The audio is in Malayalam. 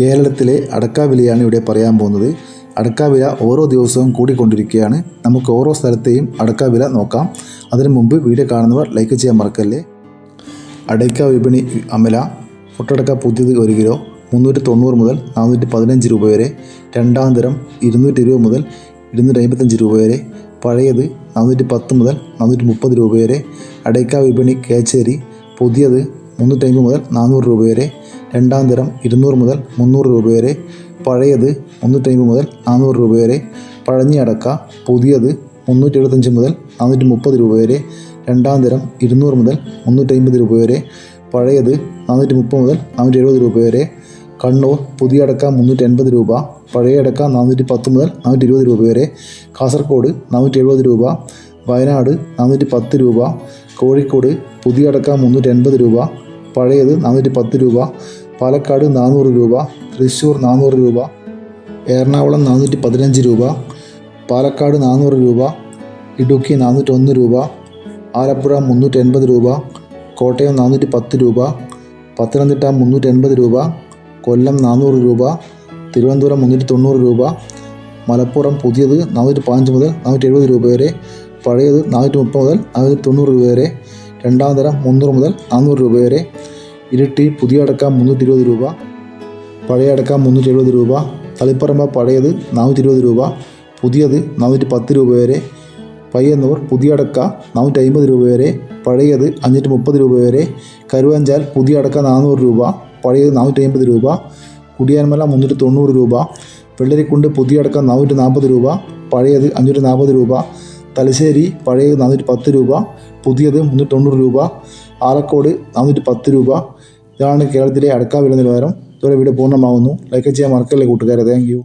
കേരളത്തിലെ അടക്കാവിലയാണ് ഇവിടെ പറയാൻ പോകുന്നത്. അടക്കാവില ഓരോ ദിവസവും കൂടിക്കൊണ്ടിരിക്കുകയാണ്. നമുക്ക് ഓരോ സ്ഥലത്തെയും അടക്കാവില നോക്കാം. അതിനു മുമ്പ് വീഡിയോ കാണുന്നവർ ലൈക്ക് ചെയ്യാൻ മറക്കല്ലേ? അടയ്ക്ക വിപണി അമല. പൊട്ടടക്ക പുതിയത് ഒരു കിലോ മുന്നൂറ്റി തൊണ്ണൂറ് മുതൽ നാനൂറ്റി പതിനഞ്ച് രൂപ വരെ. രണ്ടാം തരം ഇരുന്നൂറ്റി ഇരുപത് മുതൽ ഇരുന്നൂറ്റി അമ്പത്തഞ്ച് രൂപ വരെ. പഴയത് നാനൂറ്റി പത്ത് മുതൽ നാനൂറ്റി മുപ്പത് രൂപ വരെ. അടയ്ക്ക വിപണി കേച്ചേരി. പുതിയത് മുന്നൂറ്റി അമ്പത് മുതൽ നാനൂറ് രൂപ വരെ. രണ്ടാം തരം ഇരുന്നൂറ് മുതൽ മുന്നൂറ് രൂപ വരെ. പഴയത് മുന്നൂറ്റമ്പത് മുതൽ നാനൂറ് രൂപ വരെ. പഴഞ്ഞി അടക്ക പുതിയത് മുന്നൂറ്റി എഴുപത്തഞ്ച് മുതൽ നാനൂറ്റി മുപ്പത് രൂപ വരെ. രണ്ടാം തരം ഇരുന്നൂറ് മുതൽ മുന്നൂറ്റമ്പത് രൂപ വരെ. പഴയത് നാനൂറ്റി മുപ്പത് മുതൽ നാനൂറ്റി എഴുപത് രൂപ വരെ. കണ്ണൂർ പുതിയ അടക്ക മുന്നൂറ്റി എൺപത് രൂപ പഴയ അടക്ക നാനൂറ്റി പത്ത് മുതൽ നാനൂറ്റി ഇരുപത് രൂപ വരെ. കാസർഗോഡ് നാനൂറ്റി എഴുപത് രൂപ വയനാട് നാനൂറ്റി പത്ത് രൂപ കോഴിക്കോട് പുതിയ അടക്ക മുന്നൂറ്റി എൺപത് രൂപ പഴയത് നാനൂറ്റി പത്ത് രൂപ പാലക്കാട് നാനൂറ് രൂപ തൃശ്ശൂർ നാനൂറ് രൂപ എറണാകുളം നാനൂറ്റി പതിനഞ്ച് രൂപ പാലക്കാട് നാനൂറ് രൂപ ഇടുക്കി നാനൂറ്റൊന്ന് രൂപ ആലപ്പുഴ മുന്നൂറ്റി എൺപത് രൂപ കോട്ടയം നാനൂറ്റി പത്ത് രൂപ പത്തനംതിട്ട മുന്നൂറ്റി എൺപത് രൂപ കൊല്ലം നാനൂറ് രൂപ തിരുവനന്തപുരം മുന്നൂറ്റി തൊണ്ണൂറ് രൂപ മലപ്പുറം പുതിയത് നാനൂറ്റി പതിനഞ്ച് മുതൽ നാനൂറ്റി എഴുപത് രൂപ വരെ പഴയത് നാനൂറ്റി മുപ്പത് മുതൽ നാനൂറ്റി തൊണ്ണൂറ് രൂപ വരെ രണ്ടാം തരം മുന്നൂറ് മുതൽ നാനൂറ് രൂപ വരെ. ഇരിട്ടി പുതിയ അടക്ക മുന്നൂറ്റി ഇരുപത് രൂപ. പഴയ അടക്ക മുന്നൂറ്റി എഴുപത് രൂപ. തളിപ്പറമ്പ പഴയത് നാനൂറ്റി ഇരുപത് രൂപ. പുതിയത് നാനൂറ്റി പത്ത് രൂപ വരെ. പയ്യന്നൂർ പുതിയ അടക്ക നാനൂറ്റി അമ്പത് രൂപ വരെ. പഴയത് അഞ്ഞൂറ്റി മുപ്പത് രൂപ വരെ. കരുവഞ്ചാൽ പുതിയ അടക്ക നാനൂറ് രൂപ. പഴയത് നാനൂറ്റി അമ്പത് രൂപ. കുടിയാൻമല മുന്നൂറ്റി തൊണ്ണൂറ് രൂപ. വെള്ളരിക്കുണ്ട് പുതിയ അടക്ക നാനൂറ്റി നാൽപ്പത് രൂപ. പഴയത് അഞ്ഞൂറ്റി നാൽപ്പത് രൂപ. തലശ്ശേരി പഴയത് നാനൂറ്റി പത്ത് രൂപ പുതിയത് മുന്നൂറ്റി തൊണ്ണൂറ് രൂപ ആലക്കോട് നാനൂറ്റി പത്ത് രൂപ. ഇതാണ് കേരളത്തിലെ അടക്കാവില നിലവാരം. ഇതോടെ വീഡിയോ പൂർണമാകുന്നു ലൈക്ക് ചെയ്യാൻ മറക്കല്ലേ കൂട്ടുകാരെ. Thank you.